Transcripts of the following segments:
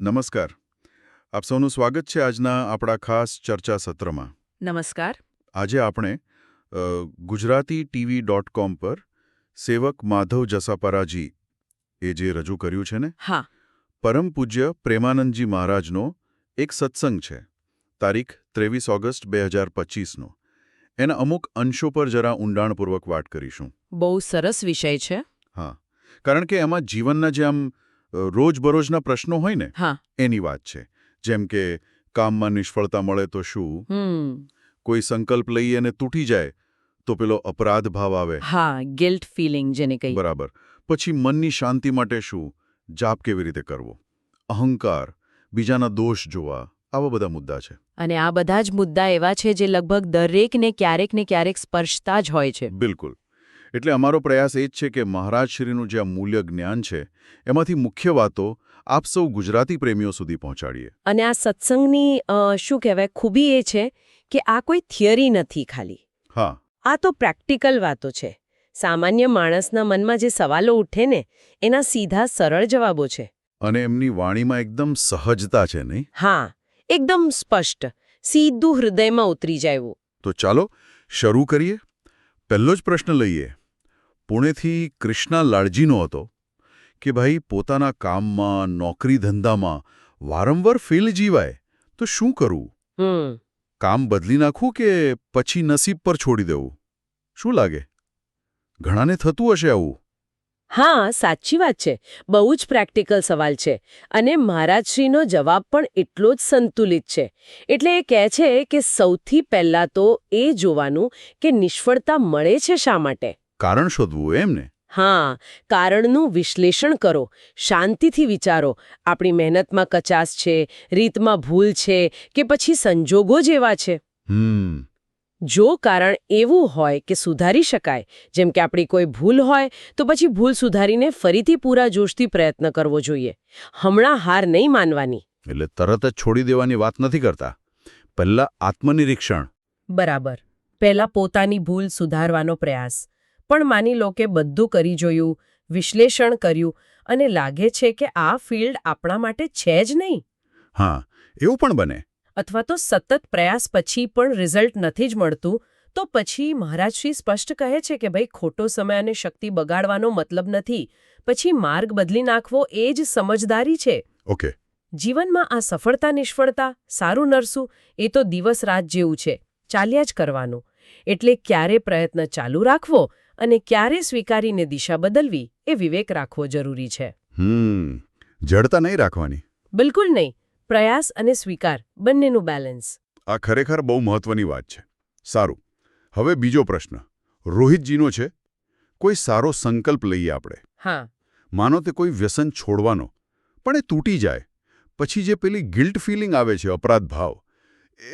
નમસ્કાર. આપ સૌનું સ્વાગત છે આજના આપણા ખાસ ચર્ચા સત્રમાં. નમસ્કાર. આજે આપણે ગુજરાતી ટીવી ડોટ કોમ પર સેવક માધવ જસાપરાજી એ જે રજૂ કર્યું છે ને? હા. પરમ પૂજ્ય પ્રેમાનંદજી મહારાજનો એક સત્સંગ છે તારીખ ત્રેવીસ ઓગસ્ટ બે હજાર પચીસનો. એના અમુક અંશો પર જરા ઊંડાણપૂર્વક વાત કરીશું. બહુ સરસ વિષય છે. હા. કારણ કે એમાં જીવનના જે આમ રોજબરોજના પ્રશ્નો હોય ને હા. એની વાત છે. જેમ કે કામમાં નિષ્ફળતા મળે તો શું? કોઈ સંકલ્પ લઈ અને તૂટી જાય તો પેલો અપરાધ ભાવ આવે. હા ગિલ્ટ ફિલિંગ જેને કહી બરાબર. પછી મનની શાંતિ માટે શું? જાપ કેવી રીતે કરવો? અહંકાર બીજાના દોષ જોવા આવા બધા મુદ્દા છે. અને આ બધા જ મુદ્દા એવા છે જે લગભગ દરેકને ક્યારેક ને ક્યારેક સ્પર્શતા જ હોય છે. બિલકુલ. એટલે અમારો પ્રયાસ એ જ છે કે મહારાજશ્રીનું જે આ મૂલ્ય જ્ઞાન છે એમાંથી મુખ્ય વાતો આપ સૌ ગુજરાતી પ્રેમીઓ સુધી પહોંચાડીએ. અને આ સત્સંગની શું કહેવાય ખૂબી એ છે કે આ કોઈ થિયરી નથી ખાલી. હા. આ તો પ્રેક્ટિકલ વાતો છે. સામાન્ય માણસના મનમાં જે સવાલો ઉઠે ને એના સીધા સરળ જવાબો છે. અને એમની વાણીમાં એકદમ સહજતા છે નહીં? હા એકદમ સ્પષ્ટ. સીધું હૃદયમાં ઉતરી જાય તો ચાલો શરૂ કરીએ. પહેલો જ પ્રશ્ન લઈએ. પુણેથી કૃષ્ણા લાળજીનો હતો કે ભાઈ પોતાના કામમાં નોકરી ધંધામાં વારંવાર ફેલ જીવાય તો શું કરવું કામ બદલી નાખવું કે પછી નસીબ પર છોડી દેવું? શું લાગે? ઘણાને થતું હશે આવું. હા સાચી વાત છે. બહુ જ પ્રેક્ટિકલ સવાલ છે અને મહારાજશ્રીનો જવાબ પણ એટલો જ સંતુલિત છે. એટલે એ કહે છે કે સૌથી પહેલાં તો એ જોવાનું કે નિષ્ફળતા મળે છે શા માટે? કારણ શોધવું એમ ને હા કારણનું વિશ્લેષણ કરો શાંતિથી વિચારો. આપણી મહેનતમાં કચાસ છે રીતમાં ભૂલ છે કે પછી સંજોગો જેવા છે. જો કારણ એવું હોય કે સુધારી શકાય જેમ કે આપણી કોઈ ભૂલ હોય તો પછી ભૂલ સુધારીને ફરીથી પૂરા જોશથી પ્રયત્ન કરવો જોઈએ. હમણાં હાર નહીં માનવાની. એટલે તરત જ છોડી દેવાની વાત નથી કરતા. પહેલા આત્મનિરીક્ષણ. બરાબર. પહેલા પોતાની ભૂલ સુધારવાનો પ્રયાસ. પણ માની લો કે બધું કરી જોયું વિશ્લેષણ કર્યું અને લાગે છે કે આ ફિલ્ડ આપણા માટે છે જ નહીં. હા એવું પણ બને. અથવા તો સતત પ્રયાસ પછી પણ રિઝલ્ટ નથી જ મળતું તો પછી મહારાજશ્રી સ્પષ્ટ કહે છે કે ભાઈ ખોટો સમય અને શક્તિ બગાડવાનો મતલબ નથી પછી માર્ગ બદલી નાખવો એ જ સમજદારી છે. ઓકે. જીવનમાં આ સફળતા નિષ્ફળતા સારું નરસું એ તો દિવસ રાત જેવું છે. ચાલ્યા જ કરવાનું. એટલે ક્યારે પ્રયત્ન ચાલુ રાખવો અને ક્યારે સ્વીકારીને દિશા બદલવી એ વિવેક રાખવો જરૂરી છે. હમ જડતા નહીં રાખવાની? બિલકુલ નહીં. પ્રયાસ અને સ્વીકાર બંનેનું બેલેન્સ આ ખરેખર બહુ મહત્વની વાત છે. સારું. હવે બીજો પ્રશ્ન. રોહિતજીનો છે કોઈ સારો સંકલ્પ લઈએ આપણે? હા. માનો તે કોઈ વ્યસન છોડવાનો પણ એ તૂટી જાય. પછી જે પેલી ગિલ્ટ ફિલિંગ આવે છે અપરાધ ભાવ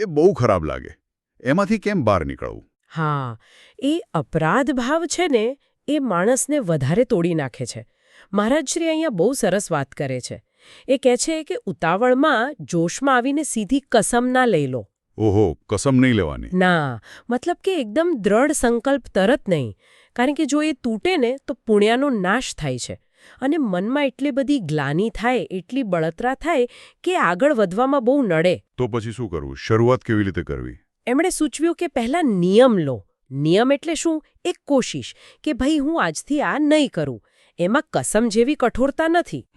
એ બહુ ખરાબ લાગે. એમાંથી કેમ બહાર નીકળવું? હા એ અપરાધ ભાવ છે ને એ માણસને વધારે તોડી નાખે છે. મહારાજશ્રી અહીંયા બહુ સરસ વાત કરે છે. એ કહે છે કે ઉતાવળમાં જોશમાં આવીને સીધી કસમ ના લઈ લો. ઓહો કસમ નહીં લેવાની. ના મતલબ કે એકદમ દ્રઢ સંકલ્પ તરત નહીં. કારણ કે જો એ તૂટે ને તો પુણ્યાનો નાશ થાય છે. અને મનમાં એટલી બધી ગ્લાની થાય એટલી બળતરા થાય કે આગળ વધવામાં બહુ નડે. તો પછી શું કરવું? શરૂઆત કેવી રીતે કરવી? એમણે સૂચવ્યું કે પહેલાં નિયમ લો. નિયમ એટલે શું? એક કોશિશ કે ભાઈ હું આજથી આ નહીં કરું. એમાં કસમ જેવી કઠોરતા નથી.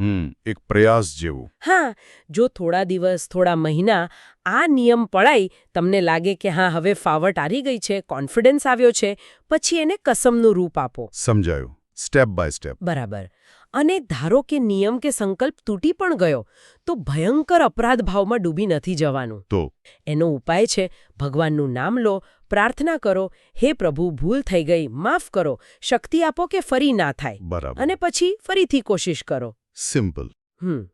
એક પ્રયાસ જેવું. હા જો થોડા દિવસ થોડા મહિના આ નિયમ પડાઈ તમને લાગે કે હા હવે ફાવટ આવી ગઈ છે કોન્ફિડન્સ આવ્યો છે પછી એને કસમનું રૂપ આપો. સમજાયું. Step by step. બરાબર. અને ધારો કે નિયમ કે સંકલ્પ તૂટી પણ ગયો તો ભયંકર અપરાધ ભાવમાં ડૂબી નથી જવાનું. તો? એનો ઉપાય છે ભગવાનનું નામ લો પ્રાર્થના કરો હે પ્રભુ ભૂલ થઈ ગઈ માફ કરો શક્તિ આપો કે ફરી ના થાય. બરાબર. અને પછી ફરીથી કોશિશ કરો. સિમ્પલ. હમ.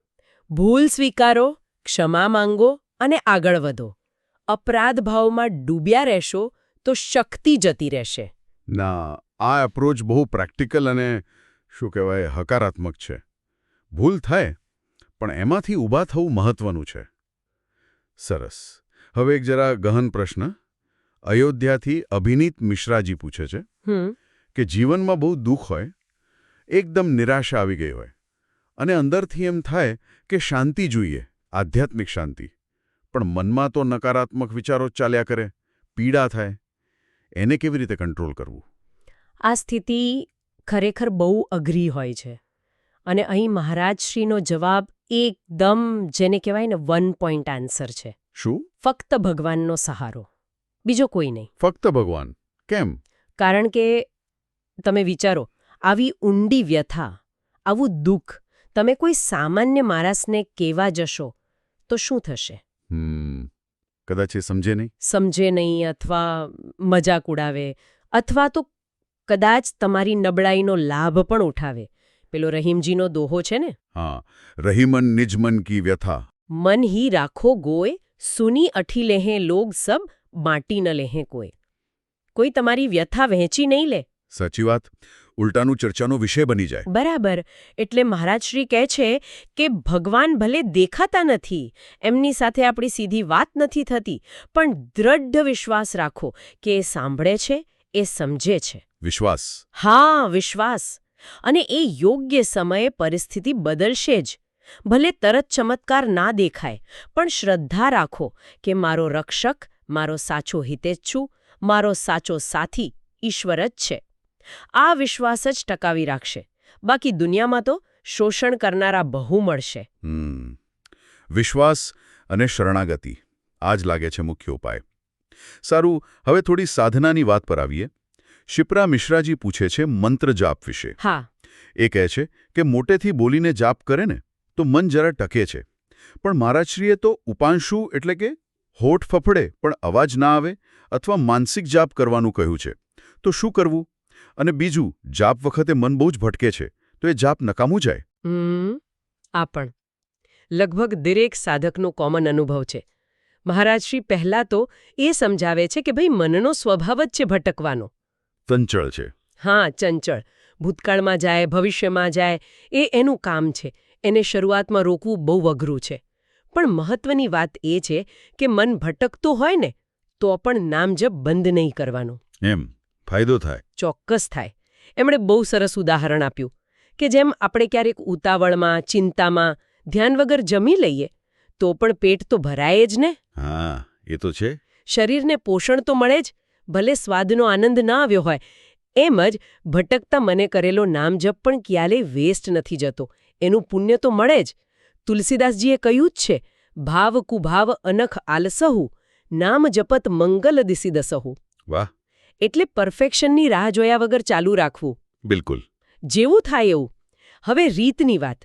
ભૂલ સ્વીકારો ક્ષમા માંગો અને આગળ વધો. અપરાધ ભાવમાં ડૂબ્યા રહેશો તો શક્તિ જતી રહેશે. ના આ એપ્રોચ બહુ પ્રેક્ટિકલ અને શું કહેવાય હકારાત્મક છે. ભૂલ થાય પણ એમાંથી ઊભા થવું મહત્વનું છે. સરસ. હવે એક જરા ગહન પ્રશ્ન. અયોધ્યાથી અભિનીત મિશ્રાજી પૂછે છે કે જીવનમાં બહુ દુઃખ હોય એકદમ નિરાશા આવી ગઈ હોય અને અંદરથી એમ થાય કે શાંતિ જોઈએ આધ્યાત્મિક શાંતિ. પણ મનમાં તો નકારાત્મક વિચારો ચાલ્યા કરે પીડા થાય. એને કેવી રીતે કંટ્રોલ કરવું? આ સ્થિતિ ખરેખર બહુ અઘરી હોય છે. અને અહીં મહારાજશ્રીનો જવાબ એકદમ જેને કહેવાય ને વન પોઈન્ટ આન્સર છે. શું? ફક્ત ભગવાનનો સહારો. બીજો કોઈ નહીં. ફક્ત ભગવાન. કેમ? કારણ કે તમે વિચારો આવી ઊંડી વ્યથા આવું દુઃખ તમે કોઈ સામાન્ય માણસને કેવા જશો તો શું થશે? હમ કદાચ એ સમજે નહીં? સમજે નહીં અથવા મજાક ઉડાવે અથવા તો કદાચ તમારી નબળાઈનો લાભ પણ ઉઠાવે. પેલો રહીમજીનો દોહો છે ને? હા રહીમન નિજમન કી વ્યથા. મન હી રાખો ગોય સુની અઠી લેહે લોગ સબ માટી ન લેહે કોઈ કોઈ તમારી વ્યથા વહેંચી નહીં લે? સાચી વાત. ઉલટાનું ચર્ચાનો વિષય બની જાય. બરાબર. એટલે મહારાજશ્રી કહે છે કે ભગવાન ભલે દેખાતા નથી એમની સાથે આપણી સીધી વાત નથી થતી પણ દ્રઢ વિશ્વાસ રાખો કે એ સાંભળે છે એ સમજે છે. વિશ્વાસ. હા વિશ્વાસ. અને એ યોગ્ય સમયે પરિસ્થિતિ બદલશે જ. ભલે તરત ચમત્કાર ના દેખાય પણ શ્રદ્ધા રાખો કે મારો રક્ષક મારો સાચો હિતેજ છું મારો સાચો સાથી ઈશ્વર જ છે. આ વિશ્વાસ જ ટકાવી રાખશે. બાકી દુનિયામાં તો શોષણ કરનારા બહુ મળશે. વિશ્વાસ અને શરણાગતિ. આ જ લાગે છે મુખ્ય ઉપાય. સારું હવે થોડી સાધનાની વાત પર આવીએ. શિપ્રા મિશ્રાજી પૂછે છે મંત્ર જાપ વિશે. હા. એ કહે છે કે મોટેથી બોલીને જાપ કરે ને તો મન જરા ટકે છે. પણ મહારાજશ્રીએ તો ઉપાંશુ એટલે કે હોઠ ફફડે પણ અવાજ ના આવે અથવા માનસિક જાપ કરવાનું કહ્યું છે. તો શું કરવું? અને બીજું જાપ વખતે મન બહુ જ ભટકે છે તો એ જાપ નકામું જાય? આ પણ. લગભગ દરેક સાધકનો કોમન અનુભવ છે. મહારાજશ્રી પહેલાં તો એ સમજાવે છે કે ભાઈ મનનો સ્વભાવ જ છે ભટકવાનો. તંચળ છે. હા ચંચળ. ભૂતકાળમાં જાય ભવિષ્યમાં જાય એ એનું કામ છે. એને શરૂઆતમાં રોકવું બહુ અઘરું છે. પણ મહત્વની વાત એ છે કે મન ભટકતું હોય ને તો પણ નામજપ બંધ નહીં કરવાનું. એમ. ફાયદો થાય. ચોક્કસ થાય. એમણે બહુ સરસ ઉદાહરણ આપ્યું કે જેમ આપણે ક્યારેક ઉતાવળમાં ચિંતામાં ધ્યાન વગર જમી લઈએ તો પણ પેટ તો ભરાય જ ને? હા એ તો છે. શરીરને પોષણ તો મળે જ ભલે સ્વાદનો આનંદ ના આવ્યો હોય. એમ જ ભટકતા મને કરેલો નામજપ પણ ક્યારેય વેસ્ટ નથી જતો. એનું પુણ્ય તો મળે જ. તુલસીદાસજીએ કહ્યું જ છે ભાવ કુભાવ અનખ આલસહુ નામ જપત મંગલ દિસિદસહુ વાહ. એટલે પરફેક્શનની રાહ જોયા વગર ચાલુ રાખવું. બિલકુલ. જેવું થાય એવું. હવે રીતની વાત.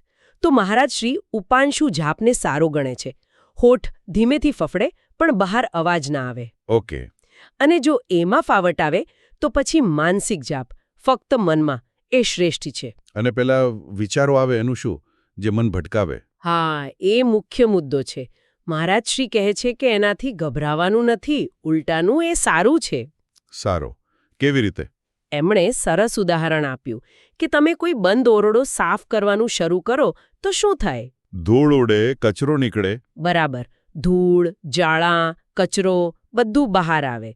તો મહારાજ શ્રી ઉપાંશુ જાપને સારો ગણે છે. હોઠ ધીમેથી ફફડે પણ બહાર અવાજ ના આવે. ઓકે. અને જો એમાં ફાવટ આવે તો પછી માનસિક જાપ ફક્ત મનમાં એ શ્રેષ્ઠ છે. અને પેલા વિચારો આવે એનું શું? જે મન ભટકાવે. હા એ મુખ્ય મુદ્દો છે. મહારાજ શ્રી કહે છે કે એનાથી ગભરાવાનું નથી ઉલટાનું એ સારું છે. સારો. કેવી રીતે? એમણે સરસ ઉદાહરણ આપ્યું કે તમે કોઈ બંધ ઓરડો સાફ કરવાનું શરૂ કરો તો શું થાય? ધૂળ ઉડે કચરો નીકળે. બરાબર. ધૂળ જાળા કચરો બધું બહાર આવે.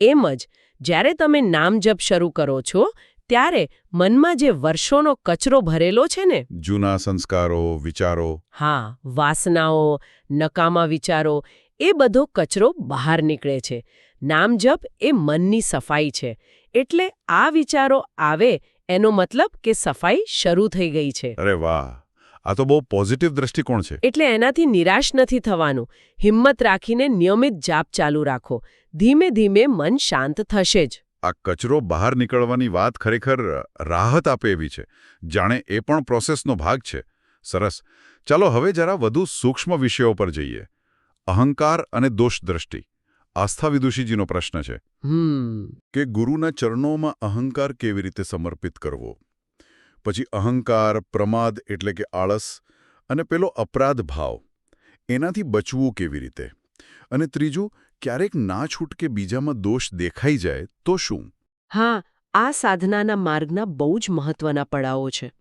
એમ જ જ્યારે તમે નામજપ શરૂ કરો છો ત્યારે મનમાં જે વર્ષોનો કચરો ભરેલો છે ને? જૂના સંસ્કારો વિચારો. હા વાસનાઓ નકામા વિચારો એ બધો કચરો બહાર નીકળે છે. નામજપ એ મનની સફાઈ છે. એટલે આ વિચારો આવે એનો મતલબ કે સફાઈ શરૂ થઈ ગઈ છે. અરે વાહ! આ તો બહુ પોઝિટિવ દ્રષ્ટિકોણ છે. એટલે એનાથી નિરાશ નથી થવાનું. હિંમત રાખીને નિયમિત જાપ ચાલુ રાખો. ધીમે ધીમે મન શાંત થશે જ. આ કચરો બહાર નીકળવાની વાત ખરેખર રાહત આપે એવી છે. જાણે એ પણ પ્રોસેસનો ભાગ છે. સરસ. ચાલો હવે જરા વધુ સૂક્ષ્મ વિષયો પર જઈએ. અહંકાર અને દોષ દ્રષ્ટિ. આસ્થા વિદુષીજીનો પ્રશ્ન છે. હમ. કે ગુરુના ચરણોમાં અહંકાર કેવી રીતે સમર્પિત કરવો? પછી અહંકાર પ્રમાદ એટલે કે આળસ અને પેલો અપરાધ ભાવ એનાથી બચવું કેવી રીતે? અને ત્રીજું ક્યારેક ના છૂટકે બીજામાં દોષ દેખાઈ જાય તો શું? હા આ સાધનાના માર્ગના બહુ જ મહત્વના પડાવો છે.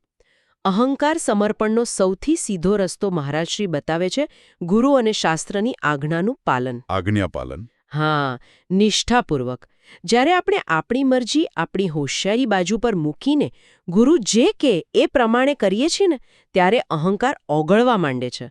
અહંકાર સમર્પણનો સૌથી સીધો રસ્તો મહારાજશ્રી બતાવે છે ગુરુ અને શાસ્ત્રની આજ્ઞાનું પાલન. આજ્ઞાપાલન. હા નિષ્ઠાપૂર્વક. જ્યારે આપણે આપણી મરજી આપણી હોશિયારી બાજુ પર મૂકીને ગુરુ જે કે એ પ્રમાણે કરીએ છીએ ને ત્યારે અહંકાર ઓગળવા માંડે છે.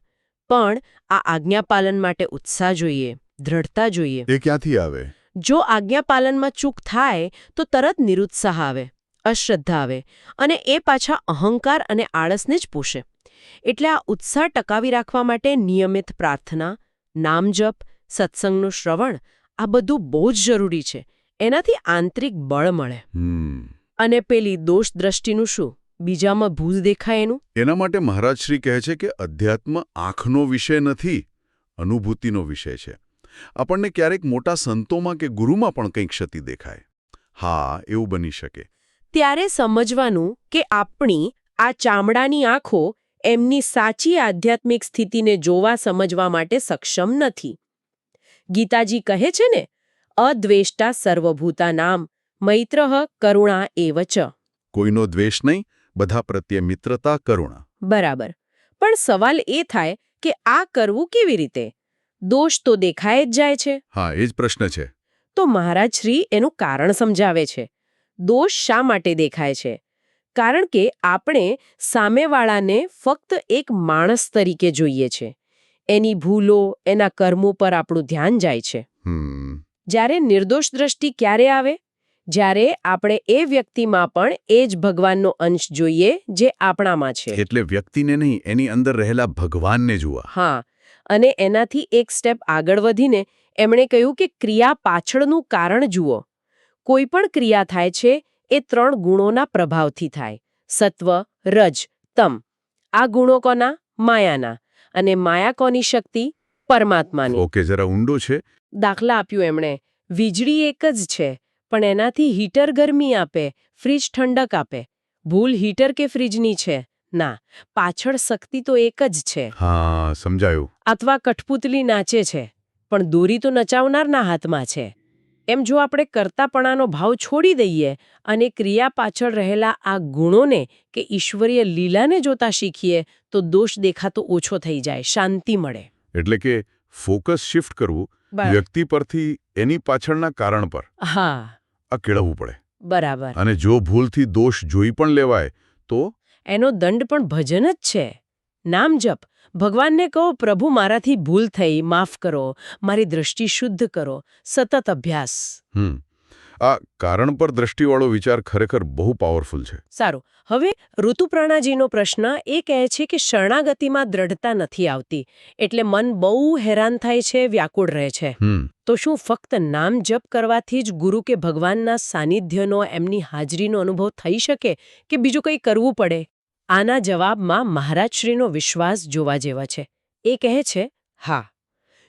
પણ આ આજ્ઞાપાલન માટે ઉત્સાહ જોઈએ દ્રઢતા જોઈએ. એ ક્યાંથી આવે? જો આજ્ઞાપાલનમાં ચૂક થાય તો તરત નિરુત્સાહ આવે અશ્રદ્ધા આવે અને એ પાછા અહંકાર અને આળસને જ પોષે. એટલે આ ઉત્સાહ ટકાવી રાખવા માટે નિયમિત પ્રાર્થના નામજપ સત્સંગનું શ્રવણ આ બધું બહુ જ જરૂરી છે. એનાથી આંતરિક બળ મળે. હમ. અને પેલી દોષ દ્રષ્ટિનું શું? બીજામાં ભૂત દેખાય એનું? એના માટે મહારાજ શ્રી કહે છે કે અધ્યાત્મ આંખનો વિષય નથી અનુભૂતિનો વિષય છે. આપણને ક્યારેક મોટા સંતોમાં કે ગુરુમાં પણ કંઈક ક્ષતિ દેખાય. હા એવું બની શકે. ત્યારે સમજવાનું કે આપણી આ ચામડાની આંખો એમની સાચી આધ્યાત્મિક સ્થિતિને જોવા સમજવા માટે સક્ષમ નથી. ગીતાજી કહે છે ને અદ્વેષ્ટા સર્વભૂતા નામ મૈત્રઃ કરુણા એવ ચ. કોઈનો દ્વેષ નહીં બધા પ્રત્યે મિત્રતા કરુણા. બરાબર. પણ સવાલ એ થાય કે આ કરવું કેવી રીતે? દોષ તો દેખાય જ જાય છે. હા એ જ પ્રશ્ન છે. તો મહારાજ શ્રી એનું કારણ સમજાવે છે. દોષ શા માટે દેખાય છે? કારણ કે આપણે સામેવાળાને ફક્ત એક માણસ તરીકે જોઈએ છે. એની ભૂલો એના કર્મો પર આપણું ધ્યાન જાય છે. હમ. જ્યારે નિર્દોષ દ્રષ્ટિ ક્યારે આવે? જ્યારે આપણે એ વ્યક્તિમાં પણ એ જ ભગવાનનો અંશ જોઈએ જે આપણામાં છે. એટલે વ્યક્તિને નહીં એની અંદર રહેલા ભગવાનને જુઓ. હા અને એનાથી એક સ્ટેપ આગળ વધીને એમણે કહ્યું કે ક્રિયા પાછળનું કારણ જુઓ. કોઈ પણ ક્રિયા થાય છે એ ત્રણ ગુણોના પ્રભાવથી થાય. સત્વ રજ તમ. આ ગુણો કોના? માયાના. અને માયા કોની શક્તિ? પરમાત્માની. ઓકે જરા ઊંડો છે. દાખલા આપ્યું એમણે. વીજળી એક જ છે પણ એનાથી હીટર ગરમી આપે ફ્રીજ ઠંડક આપે. ભૂલ હીટર કે ફ્રીજની છે? ના પાછળ શક્તિ તો એક જ છે. હા સમજાયું. અથવા કઠપુતલી નાચે છે પણ દોરી તો નચાવનારના હાથમાં છે. એમ જો આપણે કરતાપણાનો ભાવ છોડી દઈએ અને ક્રિયા પાછળ રહેલા આ ગુણોને કે ઈશ્વરીય લીલાને જોતા શીખીએ તો દોષ દેખાતો ઓછો થઈ જાય શાંતિ મળે. એટલે કે ફોકસ શિફ્ટ કરવું વ્યક્તિ પરથી એની પાછળના કારણ પર હા. આ કેળવવું પડે. બરાબર. અને જો ભૂલથી દોષ જોઈ પણ લેવાય તો? એનો દંડ પણ ભજન જ છે. નામ જપ. ભગવાનને કહો પ્રભુ મારાથી ભૂલ થઈ માફ કરો. મારી દ્રષ્ટિ શુદ્ધ કરો. સતત અભ્યાસ. હમ. આ કારણ પર દ્રષ્ટિવાળો વિચાર ખરેખર બહુ પાવરફુલ છે. સારું. હવે ઋતુપ્રણાજીનો પ્રશ્ન એ કહે છે કે શરણાગતિમાં દ્રઢતા નથી આવતી. એટલે મન બહુ હેરાન થાય છે વ્યાકુળ રહે છે. તો શું ફક્ત નામ જપ કરવાથી જ ગુરુ કે ભગવાનના સાનિધ્યનો એમની હાજરીનો અનુભવ થઈ શકે કે બીજું કંઈ કરવું પડે? આના જવાબમાં મહારાજશ્રીનો વિશ્વાસ જોવા જેવા છે. એ કહે છે હા.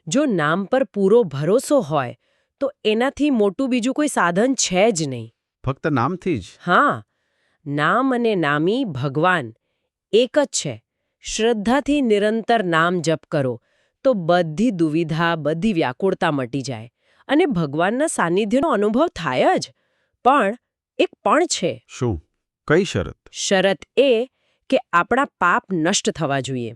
જો નામ પર પૂરો ભરોસો હોય તો એનાથી મોટું બીજું કોઈ સાધન છે જ નહીં. ફક્ત નામથી જ? હા. નામ અને નામી ભગવાન. એક જ છે. શ્રદ્ધાથી નિરંતર નામ જપ કરો. તો બધી દુવિધા બધી વ્યાકુળતા મટી જાય. અને ભગવાનના સાનિધ્યનો અનુભવ થાય જ. પણ એક પણ છે. શું? કઈ શરત? શરત એ કે આપણા પાપ નષ્ટ થવા જોઈએ.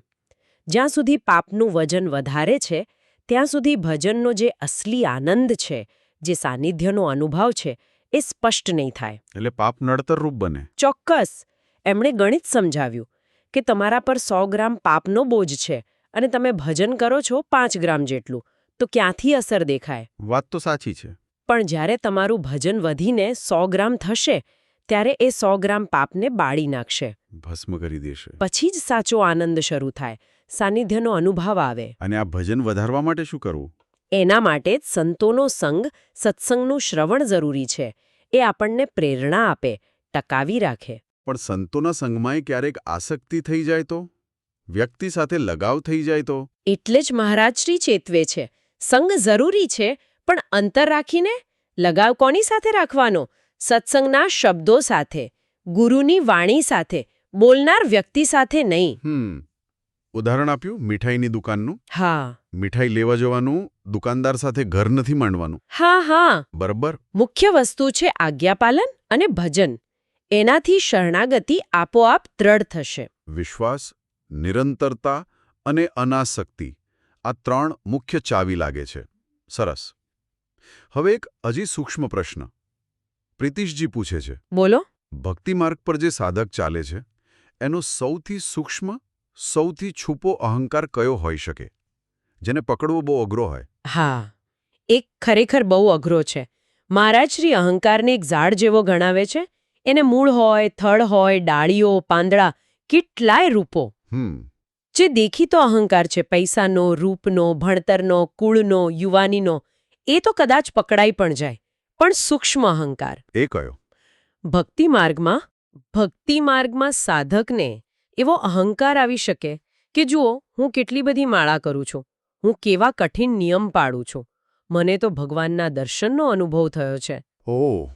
જ્યાં સુધી પાપનું વજન વધારે છે ત્યાં સુધી ભજનનો જે અસલી આનંદ છે જે સાનિધ્યનો અનુભવ છે એ સ્પષ્ટ નહીં થાય. એટલે પાપ નડતર રૂપ બને. ચોક્કસ. એમણે ગણિત સમજાવ્યું કે તમારા પર સો ગ્રામ પાપનો બોજ છે અને તમે ભજન કરો છો પાંચ ગ્રામ જેટલું તો ક્યાંથી અસર દેખાય? વાત તો સાચી છે. પણ જ્યારે તમારું ભજન વધીને સો ગ્રામ થશે ત્યારે એ સો ગ્રામ પાપને બાળી નાખશે. ભસ્મ કરી દેશે. પછી જ સાચો આનંદ શરૂ થાય. સાનિધ્યનો અનુભવ આવે. અને આ ભજન વધારવા માટે શું કરવું? એના માટે જ સંતોનો સંગ સત્સંગનું શ્રવણ જરૂરી છે. એ આપણને પ્રેરણા આપે ટકાવી રાખે. પણ સંતોના સંગમાં ક્યારેક આસક્તિ થઈ જાય તો? વ્યક્તિ સાથે લગાવ થઈ જાય તો? એટલે જ મહારાજશ્રી ચેતવે છે. સંગ જરૂરી છે પણ અંતર રાખીને? લગાવ કોની સાથે રાખવાનો? સત્સંગના શબ્દો સાથે ગુરુની વાણી સાથે બોલનાર વ્યક્તિ સાથે નહીં. હમ. ઉદાહરણ આપ્યું મીઠાઈની દુકાનનું. હા. મીઠાઈ લેવા જવાનું દુકાનદાર સાથે ઘર નથી માંડવાનું. હા હા. બરાબર? મુખ્ય વસ્તુ છે આજ્ઞાપાલન અને ભજન. એનાથી શરણાગતિ આપોઆપ દ્રઢ થશે. વિશ્વાસ નિરંતરતા અને અનાસક્તિ આ ત્રણ મુખ્ય ચાવી લાગે છે. સરસ. હવે એક હજી સૂક્ષ્મ પ્રશ્ન. પ્રિતિશજી પૂછે છે. બોલો. ભક્તિ માર્ગ પર જે સાધક ચાલે છે એનો સૌથી સૂક્ષ્મ સૌથી છૂપો અહંકાર કયો હોઈ શકે? જેને પકડવો બહુ અઘરો હોય. હા એક ખરેખર બહુ અઘરો છે. મહારાજ શ્રી અહંકારને એક ઝાડ જેવો ગણાવે છે. એને મૂળ હોય થડ હોય ડાળીઓ પાંદડા કેટલાય રૂપો. જે દેખીતો અહંકાર છે પૈસાનો રૂપનો ભણતરનો કુળનો યુવાનીનો એ તો કદાચ પકડાઈ પણ જાય. પણ સૂક્ષ્મ અહંકાર. એ કયો? ભક્તિ માર્ગમાં ભક્તિ માર્ગમાં સાધકને એવો અહંકાર આવી શકે કે જુઓ હું કેટલી બધી માળા કરું છું. હું કેવા કઠિન નિયમ પાડું છું. મને તો ભગવાનના દર્શનનો અનુભવ થયો છે. ઓ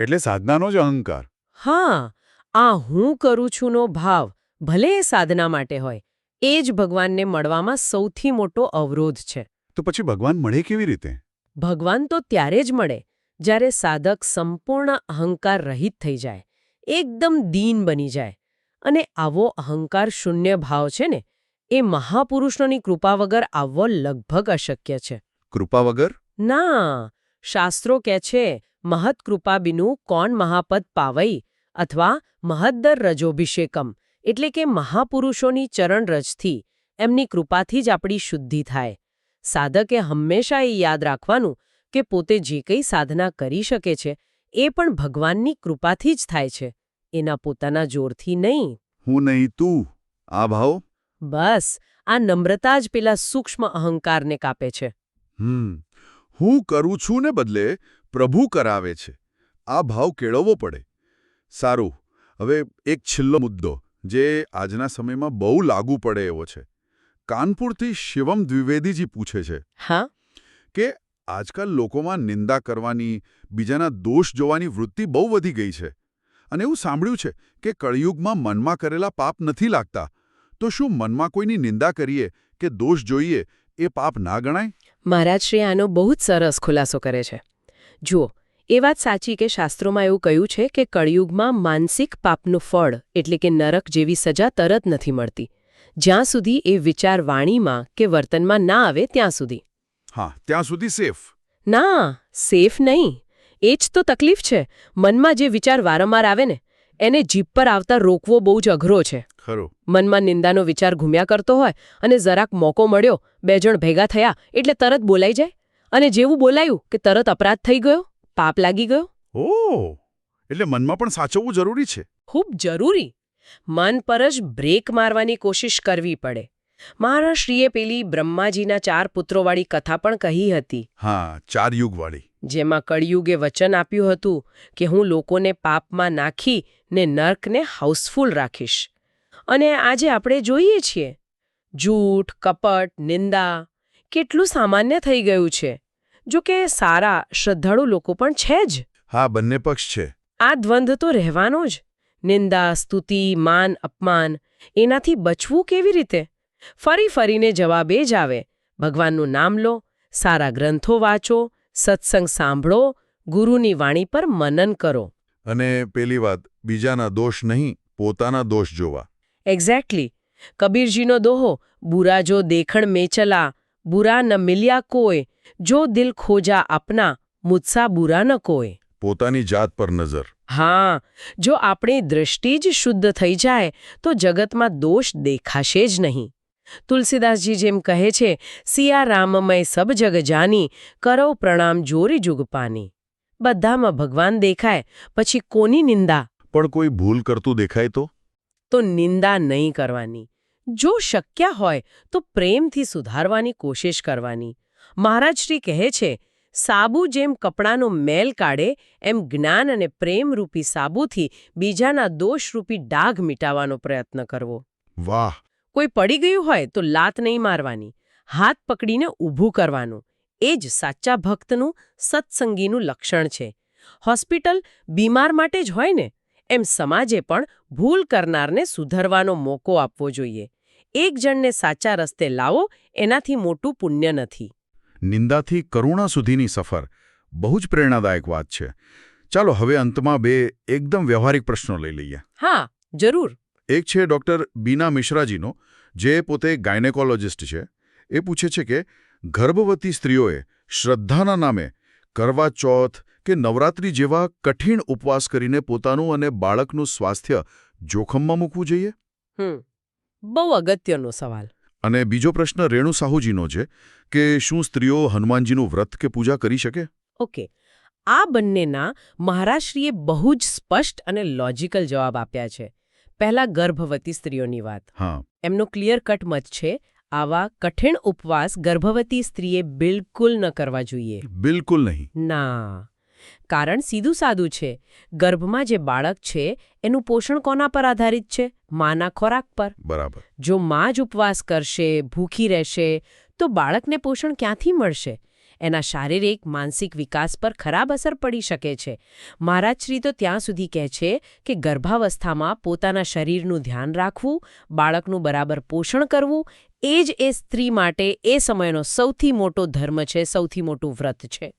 એટલે સાધનાનો જ અહંકાર. હા આ હું કરું છુંનો ભાવ ભલે એ સાધના માટે હોય એ જ ભગવાનને મળવામાં સૌથી મોટો અવરોધ છે. તો પછી ભગવાન મળે કેવી રીતે? ભગવાન તો ત્યારે જ મળે જ્યારે સાધક સંપૂર્ણ અહંકાર રહિત થઈ જાય એકદમ દીન બની જાય. અને આવો અહંકાર શૂન્ય ભાવ છે ને એ મહાપુરુષોની કૃપા વગર આવવો લગભગ અશક્ય છે. કૃપા વગર? ના શાસ્ત્રો કહે છે મહત કૃપા બિનું કોણ મહાપદ પાવઈ અથવા મહદ્દર રજોભિષેકમ એટલે કે મહાપુરુષોની ચરણરજથી એમની કૃપાથી જ આપણી શુદ્ધિ થાય. સાધકે હંમેશા એ યાદ રાખવાનું કે પોતે જે કંઈ સાધના કરી શકે છે એ પણ ભગવાનની કૃપાથી જ થાય છે. એના પોતાના જોરથી નહીં. હું નહીં તું. આ ભાવ? બસ આ નમ્રતા જ પેલા સૂક્ષ્મ અહંકારને કાપે છે. હમ હું કરું છું ને બદલે પ્રભુ કરાવે છે. આ ભાવ કેળવવો પડે. સારું હવે એક છેલ્લો મુદ્દો જે આજના સમયમાં બહુ લાગુ પડે એવો છે. કાનપુરથી શિવમ દ્વિવેદીજી પૂછે છે હા? કે આજકાલ લોકોમાં નિંદા કરવાની બીજાના દોષ જોવાની વૃત્તિ બહુ વધી ગઈ છે. અને એવું સાંભળ્યું છે કે કળિયુગમાં મનમાં કરેલા પાપ નથી લાગતા. તો શું મનમાં કોઈની નિંદા કરીએ કે દોષ જોઈએ એ પાપ ના ગણાય? મહારાજ શ્રી આનો બહુ જ સરસ ખુલાસો કરે છે. જુઓ એ વાત સાચી કે શાસ્ત્રોમાં એવું કહ્યું છે કે કળિયુગમાં માનસિક પાપનું ફળ એટલે કે નરક જેવી સજા તરત નથી મળતી. જ્યાં સુધી એ વિચાર વાણીમાં કે વર્તનમાં ના આવે ત્યાં સુધી. હા ત્યાં સુધી સેફ. ના સેફ નહીં. એ જ તો તકલીફ છે. મનમાં જે વિચાર વારંવાર આવે ને એને જીભ પર આવતા રોકવો બહુ જ અઘરો છે. ખરો. મનમાં નિંદાનો વિચાર ઘૂમ્યા કરતો હોય અને જરાક મોકો મળ્યો બે જણ ભેગા થયા એટલે તરત બોલાઈ જાય. અને જેવું બોલાયું કે તરત અપરાધ થઈ ગયો પાપ લાગી ગયો. ઓ! એટલે મનમાં પણ સાચવવું જરૂરી છે. ખૂબ જરૂરી. મન પર જ બ્રેક મારવાની કોશિશ કરવી પડે. મહારાષ્ટ્રીએ પેલી બ્રહ્માજીના ચાર પુત્રોવાળી કથા પણ કહી હતી. હા ચાર યુગવાળી. જેમાં કળિયુગે વચન આપ્યું હતું કે હું લોકોને પાપમાં નાખી ને નર્કને હાઉસફુલ રાખીશ. અને આજે આપણે જોઈએ છીએ જૂઠ કપટ નિંદા કેટલું સામાન્ય થઈ ગયું છે. જો કે સારા શ્રદ્ધાળુ લોકો પણ છે જ. હા બંને પક્ષ છે. આ દ્વંદ્વ તો રહેવાનો જ. નિંદા સ્તુતિ માન અપમાન એનાથી બચવું કેવી રીતે? ફરી ફરીને જવાબ એ જ આવે. ભગવાનનું નામ લો સારા ગ્રંથો વાંચો સત્સંગ સાંભળો ગુરુની વાણી પર મનન કરો. અને પેલી વાત બીજાના દોષ નહીં પોતાના દોષ જોવા. એક્ઝેક્ટલી કબીરજીનો દોહો બુરા જો દેખણ મેચલા બુરા ન મિલ્યા કોઈ જો દિલ ખોજા આપના મુત્સા બુરા ન કોય. પોતાની જાત પર નજર. હા જો આપણી દૃષ્ટિ જ શુદ્ધ થઈ જાય તો જગતમાં દોષ દેખાશે જ નહીં. તુલસીદાસજી જેમ કહે છે સિયા રામમય સબ જગ જાની કરો પ્રણામ જોરી જુગ પાની. બધામાં ભગવાન દેખાય પછી કોની નિંદા? પણ કોઈ ભૂલ કરતું દેખાય તો? તો નિંદા નહીં કરવાની. જો શક્ય હોય તો પ્રેમથી સુધારવાની કોશિશ કરવાની. મહારાજ શ્રી કહે છે સાબુ જેમ કપડાનો મેલ કાઢે એમ જ્ઞાન અને પ્રેમરૂપી સાબુથી બીજાના દોષરૂપી ડાઘ મિટાવવાનો પ્રયત્ન કરવો. વાહ! કોઈ પડી ગયું હોય તો લાત નહીં મારવાની હાથ પકડીને ઊભું કરવાનું. એ જ સાચા ભક્તનું સત્સંગીનું લક્ષણ છે. હોસ્પિટલ બીમાર માટે જ હોય ને એમ સમાજે પણ ભૂલ કરનારને સુધરવાનો મોકો આપવો જોઈએ. એક જણને સાચા રસ્તે લાવો એનાથી મોટું પુણ્ય નથી. નિંદાથી કરુણા સુધીની સફર બહુ જ પ્રેરણાદાયક વાત છે. ચાલો હવે અંતમાં બે એકદમ વ્યવહારિક પ્રશ્નો લઈ લઈએ. હા જરૂર. એક છે ડૉક્ટર બીના મિશ્રાજીનો જે પોતે ગાયનેકોલોજિસ્ટ છે એ પૂછે છે કે ગર્ભવતી સ્ત્રીઓએ શ્રદ્ધાના નામે કરવા ચોથ કે નવરાત્રી જેવા કઠિન ઉપવાસ કરીને પોતાનું અને બાળકનું સ્વાસ્થ્ય જોખમમાં મૂકવું જોઈએ? બહુ અગત્યનો સવાલ. અને બીજો પ્રશ્ન રેણુ સાહુજીનો છે કે શું સ્ત્રીઓ હનુમાનજીનું વ્રત કે પૂજા કરી શકે? ઓકે આ બંનેના મહારાષ્ટ્રીએ બહુ જ સ્પષ્ટ અને લોજિકલ જવાબ આપ્યા છે. પહેલા ગર્ભવતી સ્ત્રીઓની વાત. હા. એમનો ક્લિયર કટ મત છે આવા કઠિન ઉપવાસ ગર્ભવતી સ્ત્રીએ બિલકુલ ન કરવા જોઈએ. બિલકુલ નહીં. ના. કારણ સીધું સાદું છે ગર્ભમાં જે બાળક છે એનું પોષણ કોના પર આધારિત છે? માના ખોરાક પર. બરાબર. જો માં જ ઉપવાસ કરશે ભૂખી રહેશે તો બાળકને પોષણ ક્યાંથી મળશે? એના શારીરિક માનસિક વિકાસ પર ખરાબ અસર પડી શકે છે. મહારાજશ્રી તો ત્યાં સુધી કહે છે કે ગર્ભાવસ્થામાં પોતાના શરીરનું ધ્યાન રાખવું બાળકનું બરાબર પોષણ કરવું એ જ એ સ્ત્રી માટે એ સમયનો સૌથી મોટો ધર્મ છે સૌથી મોટું વ્રત છે.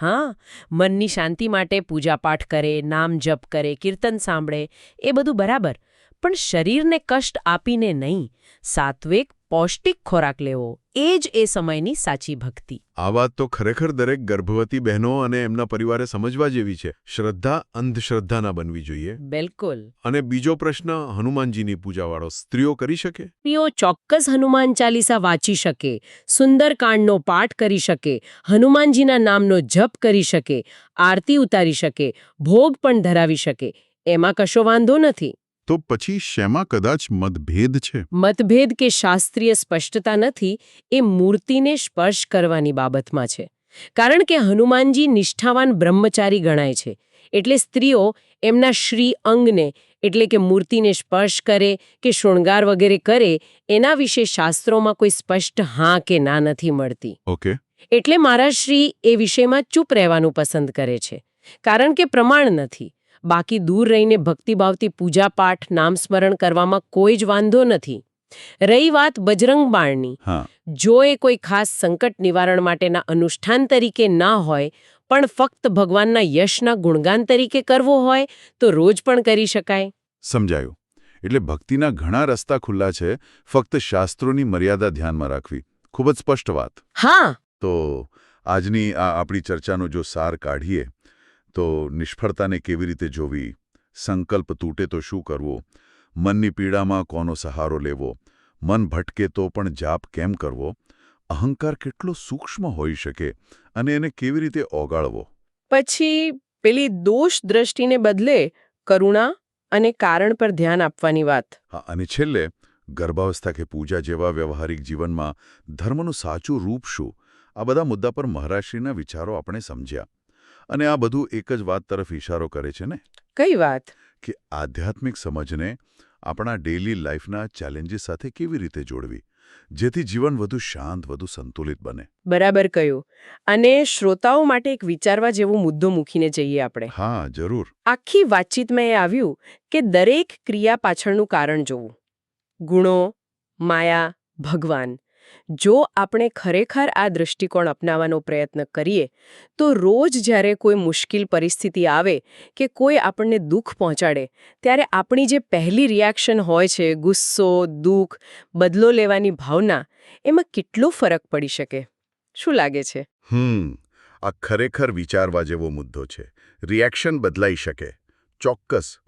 હા મનની શાંતિ માટે પૂજાપાઠ કરે નામ જપ કરે કીર્તન સાંભળે એ બધું બરાબર. પણ શરીરને કષ્ટ આપીને નહીં સાત્વિક પૌષ્ટિક ખોરાક લેવો. એ જ એ સમયની સાચી ભક્તિ. આ વાત તો ખરેખર દરેક ગર્ભવતી બહેનો અને એમના પરિવારે સમજવા જેવી છે. શ્રદ્ધા અંધશ્રદ્ધા ના બનવી જોઈએ. બિલકુલ. અને બીજો પ્રશ્ન હનુમાનજીની પૂજાવાળો સ્ત્રીઓ કરી શકે? સ્ત્રીઓ ચોક્કસ હનુમાન ચાલીસા વાંચી શકે સુંદરકાંડનો પાઠ કરી શકે હનુમાનજીના નામનો જપ કરી શકે આરતી ઉતારી શકે ભોગ પણ ધરાવી શકે. એમાં કશો વાંધો નથી. તો પછી શેમાં કદાચ મતભેદ છે? મતભેદ કે શાસ્ત્રીય સ્પષ્ટતા નથી એ મૂર્તિને સ્પર્શ કરવાની બાબતમાં છે. કારણ કે હનુમાનજી નિષ્ઠાવાન બ્રહ્મચારી ગણાય છે. એટલે સ્ત્રીઓ એમના શ્રી અંગને એટલે કે મૂર્તિને સ્પર્શ કરે કે શૃંગાર વગેરે કરે એના વિશે શાસ્ત્રોમાં કોઈ સ્પષ્ટ હા કે ના નથી મળતી. ઓકે. એટલે મારા શ્રી એ વિષયમાં ચૂપ રહેવાનું પસંદ કરે છે. કારણ કે પ્રમાણ નથી. બાકી દૂર રહીને ભક્તિભાવથી પૂજાપાઠ નામસ્મરણ કરવામાં કોઈ જ વાંધો નથી. રહી વાત બજરંગ બાણની જો એ કોઈ ખાસ સંકટ નિવારણ માટેના અનુષ્ઠાન તરીકે ના હોય પણ ફક્ત ભગવાનના યશના ગુણગાન તરીકે કરવો હોય તો રોજ પણ કરી શકાય. સમજાયું. એટલે ભક્તિના ઘણા રસ્તા ખુલ્લા છે ફક્ત શાસ્ત્રોની મર્યાદા ધ્યાનમાં રાખવી. ખૂબ જ સ્પષ્ટ વાત. હા. તો આજની આ આપણી ચર્ચાનો જો સાર કાઢીએ તો નિષ્ફળતાને કેવી રીતે જોવી? સંકલ્પ તૂટે તો શું કરવું? મનની પીડામાં કોનો સહારો લેવો? મન ભટકે તો પણ જાપ કેમ કરવો? અહંકાર કેટલો સૂક્ષ્મ હોઈ શકે અને એને કેવી રીતે ઓગાળવો? પછી પેલી દોષ દ્રષ્ટિને બદલે કરુણા અને કારણ પર ધ્યાન આપવાની વાત. હા અને છેલ્લે ગર્ભાવસ્થા કે પૂજા જેવા વ્યવહારિક જીવનમાં ધર્મનું સાચું રૂપ શું? આ બધા મુદ્દા પર મહારાષ્ટ્રીના વિચારો આપણે સમજ્યા. અને આ બધું એક જ વાત તરફ ઇશારો કરે છે ને? કઈ વાત? કે આધ્યાત્મિક સમજને આપણા ડેઇલી લાઈફના ચેલેન્જીસ સાથે કેવી રીતે જોડવી જેથી જીવન વધુ શાંત વધુ સંતુલિત બને. બરાબર કહ્યું. અને શ્રોતાઓ માટે એક વિચારવા જેવો મુદ્દો મૂકીને જઈએ આપણે. હા જરૂર. આખી વાતચીતમાં એ આવ્યું કે દરેક ક્રિયા પાછળનું કારણ જોવું. ગુણો માયા ભગવાન. જો આપણે ખરેખર આ દૃષ્ટિકોણ અપનાવવાનો પ્રયત્ન કરીએ, તો રોજ જ્યારે કોઈ મુશ્કેલ પરિસ્થિતિ આવે કે કોઈ આપણને દુઃખ પહોંચાડે, ત્યારે આપણી જે પહેલી રિએક્શન હોય છે, ગુસ્સો, દુઃખ, બદલો લેવાની ભાવના, એમાં કેટલો ફરક પડી શકે? શું લાગે છે? હમ, આ ખરેખર વિચારવા જેવો મુદ્દો છે. રિએક્શન બદલાઈ શકે. ચોક્કસ.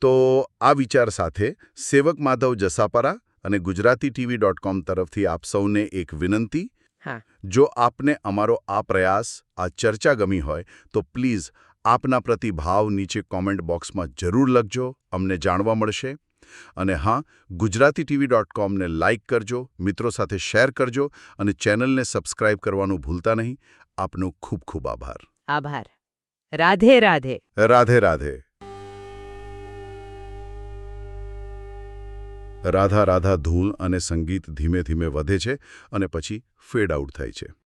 તો આ વિચાર સાથે સેવક માધવ જસાપરા અને ગુજરાતી ટીવી ડોટ કોમ તરફથી આપ સૌને એક વિનંતી. જો આપને અમારો આ પ્રયાસ આ ચર્ચા ગમી હોય તો પ્લીઝ આપના પ્રતિભાવ નીચે કોમેન્ટ બોક્સમાં જરૂર લખજો અમને જાણવા મળશે. અને હા ગુજરાતી ટીવી ડોટ કોમને લાઇક કરજો મિત્રો સાથે શેર કરજો અને ચેનલને સબસ્ક્રાઇબ કરવાનું ભૂલતા નહીં. આપનો ખૂબ ખૂબ આભાર. આભાર. રાધે રાધે. રાધે રાધે. રાધા રાધા ધૂલ અને સંગીત ધીમે ધીમે વધે છે અને પછી ફેડ આઉટ થાય છે.